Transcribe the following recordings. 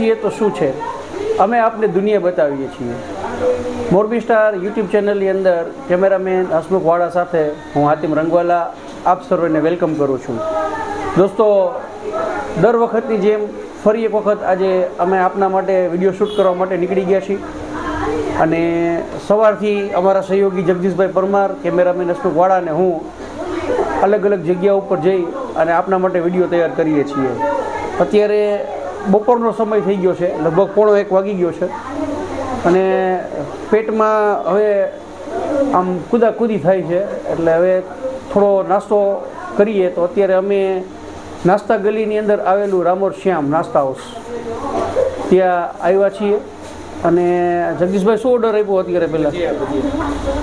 છીએ તો શું છે? અમે આપને દુનિયા બતાવીએ છીએ. મોરબી સ્ટાર યુટ્યુબ ચેનલની અંદર કેમેરામેન હસમુખ વાળા સાથે હું હાતિમ રંગવાલા આપ સર્વેને વેલકમ કરું છું. દોસ્તો, દર વખતની જેમ ફરી એક વખત આજે અમે આપના માટે વીડિયો શૂટ કરવા માટે નીકળી ગયા છીએ. અને સવારથી અમારા સહયોગી જગદીશભાઈ પરમાર, કેમેરામેન હસમુખ વાળા અને હું અલગ અલગ જગ્યા ઉપર જઈ અને આપના માટે વીડિયો તૈયાર કરીએ છીએ. અત્યારે બપોરનો સમય થઈ ગયો છે, લગભગ પોણો એક વાગી ગયો છે. અને પેટમાં હવે આમ કુદાકુદી થાય છે, એટલે હવે થોડો નાસ્તો કરીએ તો અત્યારે અમે નાસ્તા ગલીની અંદર આવેલું રામોર શ્યામ નાસ્તા હાઉસ. ત્યાં આવ્યા છીએ. અને જગદીશભાઈ શું ઓર્ડર આપ્યો અત્યારે પહેલાં?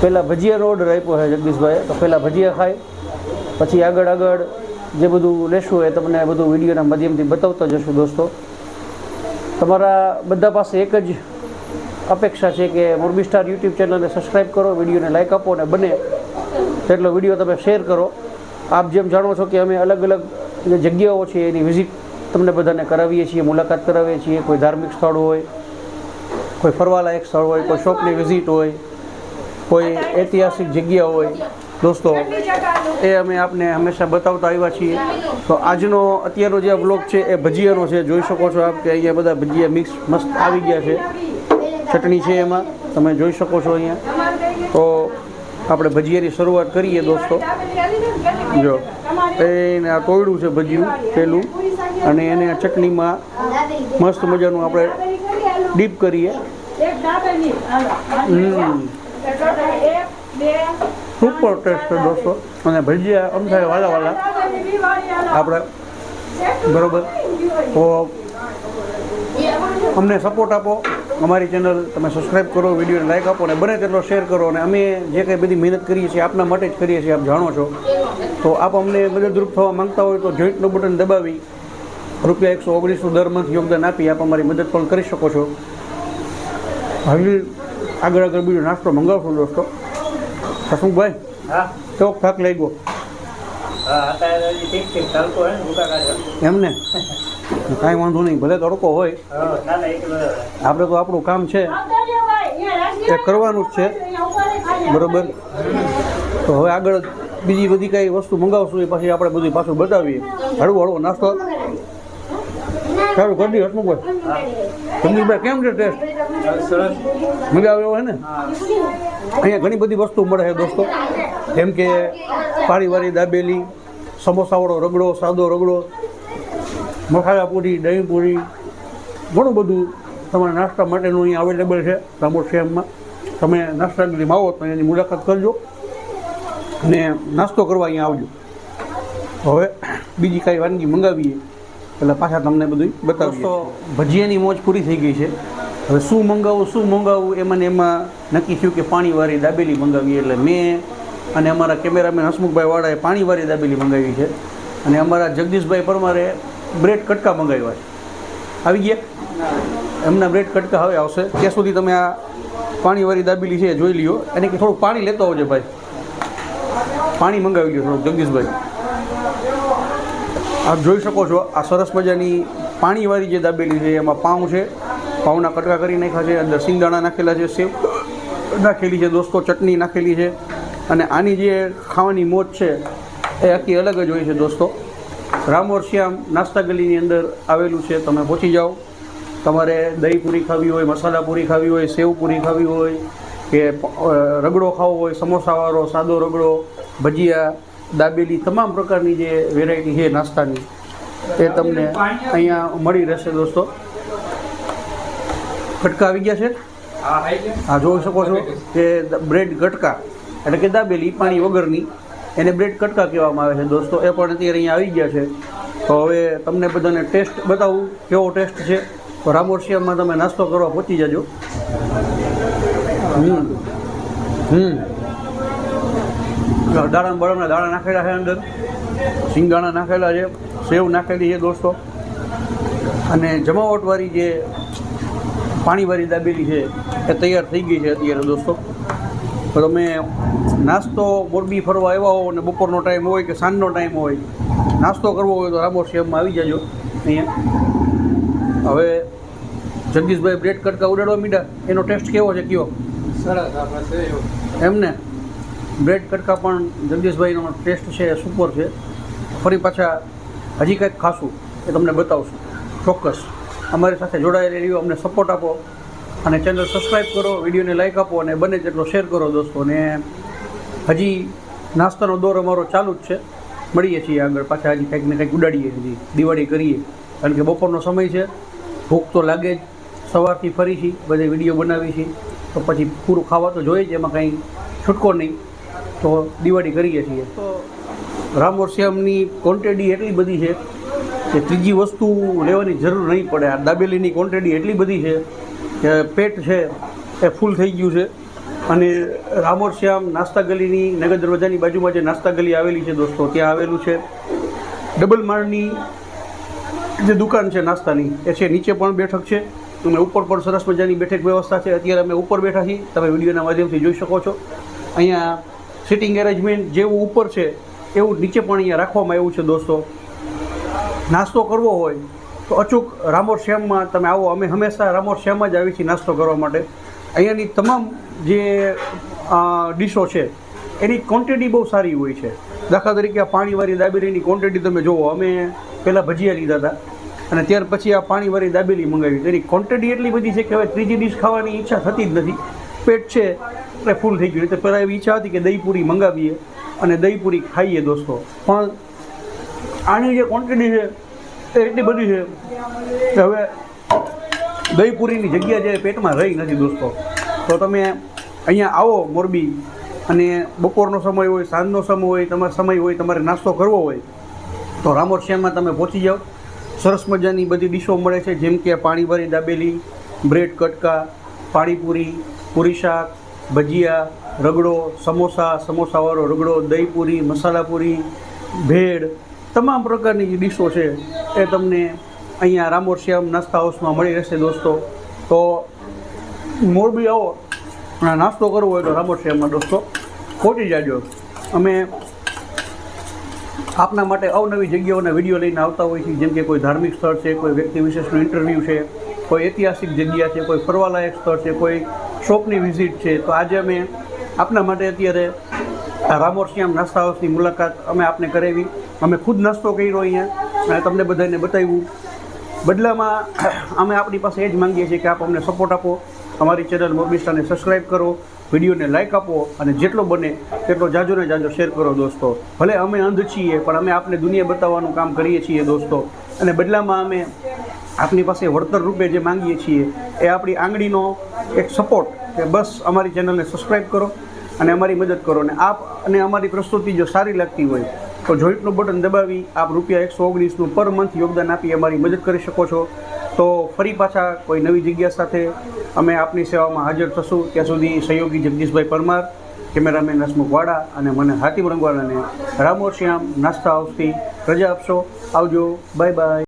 પહેલાં ભજીયાનો ઓર્ડર આપ્યો છે જગદીશભાઈએ. તો પહેલાં ભજીયા ખાય, પછી આગળ આગળ જે બધું લેશું એ તમને બધું વિડીયોના માધ્યમથી બતાવતા જશું દોસ્તો. તમારા બધા પાસે એક જ અપેક્ષા છે કે મોરબી સ્ટાર યુટ્યુબ ચેનલને સબસ્ક્રાઈબ કરો, વિડીયોને લાઇક આપો અને બને તેટલો વીડિયો તમે શેર કરો. આપ જેમ જાણો છો કે અમે અલગ અલગ જે જગ્યાઓ છે એની વિઝિટ તમને બધાને કરાવીએ છીએ, મુલાકાત કરાવીએ છીએ. કોઈ ધાર્મિક સ્થળ હોય, કોઈ ફરવાલાયક સ્થળ હોય, કોઈ શોપની વિઝિટ હોય, કોઈ ઐતિહાસિક જગ્યા હોય દોસ્તો એ અમે આપને હંમેશા બતાવતા આવ્યા છીએ. તો આજનો અત્યારનો જે બ્લોગ છે એ ભજીયાનો છે. જોઈ શકો છો આપ કે અહીંયા બધા ભજીયા મિક્સ મસ્ત આવી ગયા છે. ચટણી છે એમાં. તમે જોઈ શકો છો અહીંયા. તો આપણે ભજીયાની શરૂઆત કરીએ દોસ્તો. જો એને આ તોયડું છે ભજીયું પહેલું અને એને આ ચટણીમાં મસ્ત મજાનું આપણે ડીપ કરીએ. હમ. સુપર ટેસ્ટ છે દોસ્તો. અને ભજીયા આમ થાય વાલા વાલા. આપણે બરોબર. તો અમને સપોર્ટ આપો. અમારી ચેનલ તમે સબસ્ક્રાઈબ કરો વિડીયોને લાઈક આપો અને બને તેટલો શેર કરો અને અમે જે કંઈ બધી મહેનત કરીએ છીએ, આપના માટે જ કરીએ છીએ, આપ જાણો છો. તો આપ અમને મદદરૂપ થવા માંગતા હોય તો જોઈન્ટનું બટન દબાવી, રૂપિયા એકસો ઓગણીસનું દર મંથ યોગદાન આપી આપ અમારી મદદ પણ કરી શકો છો. હજી આગળ આગળ બીજો નાસ્તો મંગાવશું દોસ્તો. હસમુખભાઈ હા ચોક થાક લઈ ગયો એમને કાંઈ વાંધો નહીં ભલે તડકો હોય આપણે તો આપણું કામ છે એ કરવાનું જ છે બરોબર તો હવે આગળ બીજી બધી કઈ વસ્તુ મંગાવશું એ પછી આપણે બધું પાછું બતાવીએ હળવું હળવો નાસ્તો સારું કરી દઈએ હસમુખભાઈ સંદીપભાઈ કેમ છે ટેસ્ટ મજા આવે આવ્યો હોય ને? અહીંયા ઘણી બધી વસ્તુ મળે છે દોસ્તો. જેમ કે પાણીવાળી દાબેલી, સમોસાવાળો રગડો, સાદો રગડો, મસાલા પૂરી, દહીં પૂરી, ઘણું બધું તમારા નાસ્તા માટેનું અહીંયા અવેલેબલ છે રામોદ શહેરમાં તમે નાસ્તા ગલીમાં આવો તો એની મુલાકાત કરજો અને નાસ્તો કરવા અહીંયા આવજો. હવે બીજી કાંઈ વાનગી મંગાવીએ. એટલે પાછા તમને બધું બતાવું તો ભજીયાની મોજ પૂરી થઈ ગઈ છે. હવે શું મંગાવવું શું મંગાવવું એમાં મને એમાં નક્કી થયું કે પાણીવાળી દાબેલી મંગાવીએ. એટલે મેં અને અમારા કેમેરામેન હસમુખભાઈ વાળાએ પાણીવાળી દાબેલી મંગાવી છે. અને અમારા જગદીશભાઈ પરમારે બ્રેડ કટકા મંગાવ્યા છે. આવી ગયા? એમના બ્રેડ કટકા હવે આવશે. ત્યાં સુધી તમે આ પાણીવાળી દાબેલી છે એ જોઈ લ્યો. અને કે થોડુંક પાણી લેતો આવજો ભાઈ. પાણી મંગાવી લ્યો થોડુંક, જગદીશભાઈ. આપ જોઈ શકો છો આ સરસ મજાની પાણીવાળી જે દાબેલી છે, એમાં પાઉં છે. પાઉંના કટકા કરી નાખ્યા છે, અંદર સિંગદાણા નાખેલા છે, સેવ નાખેલી છે, દોસ્તો ચટણી નાખેલી છે. અને આની જે ખાવાની મોજ છે, એ આખી અલગ જ હોય છે, દોસ્તો. રામોર શ્યામ, નાસ્તા ગલીની અંદર આવેલું છે, તમે પહોંચી જાઓ. તમારે દહીં પૂરી ખાવી હોય, મસાલા પૂરી ખાવી હોય, સેવ પૂરી ખાવી હોય, કે રગડો ખાવો હોય, સમોસાવાળો, સાદો રગડો, ભજીયા દાબેલી તમામ પ્રકારની જે વેરાયટી છે નાસ્તાની એ તમને અહીંયા મળી રહેશે દોસ્તો. કટકા આવી ગયા છે? હા આ જોઈ શકો છો કે બ્રેડ કટકા એટલે કે દાબેલી પાણી વગરની એને બ્રેડ કટકા કહેવામાં આવે છે દોસ્તો એ પણ અત્યારે અહીંયા આવી ગયા છે. તો હવે તમને બધાને ટેસ્ટ બતાવું કેવો ટેસ્ટ છે. તો રામોરસિયામાં તમે નાસ્તો કરવા પહોંચી જજો. હમ હમ. દાણા બળમના દાણા નાખેલા છે અંદર. સિંગદાણા નાખેલા છે. સેવ નાખેલી છે દોસ્તો. અને જમાવટવાળી જે પાણીવાળી દાબેલી છે એ તૈયાર થઈ ગઈ છે અત્યારે દોસ્તો. તો તમે નાસ્તો મોરબી ફરવા આવ્યા હો અને બપોરનો ટાઈમ હોય કે સાંજનો ટાઈમ હોય નાસ્તો કરવો હોય તો રામોર શેમમાં આવી જજો અહીંયા. હવે જગદીશભાઈ બ્રેડ કટકા ઉડાડવા મીડા એનો ટેસ્ટ કેવો છે કયો? સરસ આપણે એમને? બ્રેડ કટકા પણ જગદીશભાઈનો ટેસ્ટ છે, સુપર છે. ફરી પાછા હજી કંઈક ખાશું એ તમને બતાવશું. ચોક્કસ. અમારી સાથે જોડાયેલી રહ્યો અમને સપોર્ટ આપો અને ચેનલ સબસ્ક્રાઈબ કરો, વિડીયોને લાઈક આપો અને બને તેટલો શેર કરો દોસ્તો. અને હજી નાસ્તાનો દોર અમારો ચાલુ જ છે. મળીએ છીએ આગળ પાછા, હજી કંઈક ને કંઈક ઉડાડીએ, હજી દિવાળી કરીએ. કારણ કે બપોરનો સમય છે, ભૂખ તો લાગે જ. સવારથી ફરી છીએ બધે વીડિયો બનાવી છીએ. તો પછી પૂરું ખાવા તો જોઈએ જ, એમાં કંઈ છૂટકો નહીં. તો દિવાળી કરીએ છીએ. તો રામોર શ્યામની ક્વોન્ટિટી એટલી બધી છે કે ત્રીજી વસ્તુ લેવાની જરૂર નહીં પડે. આ દાબેલીની ક્વોન્ટિટી એટલી બધી છે કે પેટ છે એ ફૂલ થઈ ગયું છે. અને રામોર શ્યામ નાસ્તા ગલીની નગર દરવાજાની બાજુમાં જે નાસ્તા ગલી આવેલી છે દોસ્તો ત્યાં આવેલું છે. ડબલ માળની જે દુકાન છે નાસ્તાની એ છે નીચે પણ બેઠક છે. અને ઉપર પણ સરસ મજાની બેઠક વ્યવસ્થા છે. અત્યારે અમે ઉપર બેઠા છીએ. તમે વિડીયોના માધ્યમથી જોઈ શકો છો. અહીંયા સિટિંગ એરેન્જમેન્ટ જેવું ઉપર છે, એવું નીચે પણ અહીંયા રાખવામાં આવ્યું છે દોસ્તો. નાસ્તો કરવો હોય તો અચૂક રામોર શ્યામમાં તમે આવો. અમે હંમેશા રામોર શ્યામમાં જ આવીએ છીએ નાસ્તો કરવા માટે. અહીંયાની તમામ જે ડીશો છે, એની ક્વોન્ટિટી બહુ સારી હોય છે. દાખલા તરીકે આ પાણીવાળી દાબેલીની ક્વોન્ટિટી તમે જુઓ. અમે પહેલાં ભજીયા લીધા હતા અને ત્યાર પછી આ પાણીવાળી દાબેલી મંગાવી. તેની ક્વોન્ટિટી એટલી બધી છે કે હવે ત્રીજી ડીશ ખાવાની ઈચ્છા થતી જ નથી. પેટ છે એટલે ફૂલ થઈ ગયું એટલે પહેલાં એવી ઈચ્છા હતી કે દહીંપૂરી મંગાવીએ અને દહીંપૂરી ખાઈએ દોસ્તો. પણ આની જે ક્વોન્ટિટી છે એ એટલી બધી છે કે હવે દહીંપૂરીની જગ્યા જે પેટમાં રહી નથી દોસ્તો. તો તમે અહીંયા આવો મોરબી અને બપોરનો સમય હોય, સાંજનો સમય હોય, તમારો સમય હોય, તમારે નાસ્તો કરવો હોય, તો રામોર શ્યામમાં તમે પહોંચી જાઓ. સરસ મજાની બધી ડીશો મળે છે, જેમ કે પાણીભરી દાબેલી, બ્રેડ કટકા, પાણીપુરી, પૂરી શાક ભજીયા, રગડો, સમોસા, સમોસાવાળો રગડો, દહીંપૂરી, મસાલાપૂરી, ભેળ, તમામ પ્રકારની જે ડીશો છે એ તમને અહીંયા રામોર શ્યામ નાસ્તા હાઉસમાં મળી રહેશે દોસ્તો. તો મોરબી આવો નાસ્તો કરવો હોય તો રામોર શ્યામમાં દોસ્તો પહોંચી જાજો. અમે આપના માટે અવનવી જગ્યાઓના વીડિયો લઈને આવતા હોય છે જેમ કે કોઈ ધાર્મિક સ્થળ છે, કોઈ વ્યક્તિ વિશેષનું ઇન્ટરવ્યૂ છે, કોઈ ઐતિહાસિક જગ્યા છે, કોઈ ફરવાલાયક સ્થળ છે, કોઈ શોપની વિઝિટ છે, તો આજે અમે આપના માટે અત્યારે આ રામોર શ્યામ નાસ્તા હાઉસની મુલાકાત અમે આપને કરાવી. અમે ખુદ નાસ્તો કર્યો અહીંયા, અને તમને બધાને બતાવ્યું. બદલામાં અમે આપણી પાસે એ જ માંગીએ છીએ કે આપ અમને સપોર્ટ આપો. અમારી ચેનલ મોરબીસ્ટાને સબસ્ક્રાઈબ કરો, વિડીયોને લાઇક આપો, અને જેટલો બને તેટલો જાજો ને જાજો શેર કરો દોસ્તો. ભલે અમે અંધ છીએ, પણ અમે આપને દુનિયા બતાવવાનું કામ કરીએ છીએ દોસ્તો. અને બદલામાં અમે આપની પાસે વળતર રૂપે જે માંગીએ છીએ, એ આપણી આંગળીનો એક સપોર્ટ કે બસ અમારી ચેનલને સબસ્ક્રાઈબ કરો અને અમારી મદદ કરો. અને આપ અને અમારી પ્રસ્તુતિ જો સારી લાગતી હોય, તો જોઈન્ટનું બટન દબાવી આપ રૂપિયા એકસો ઓગણીસનું પર મંથ યોગદાન આપી અમારી મદદ કરી શકો છો. તો ફરી પાછા કોઈ નવી જગ્યા સાથે અમે આપની સેવામાં હાજર થશું. ત્યાં સુધી સહયોગી જગદીશભાઈ પરમાર, કેમેરામેન હસમુખ વાડા અને મને હાતિમ રંગવાલાને રામોશ્યામ નાસ્તા હાઉસથી રજા આપશો. આવજો. Bye bye.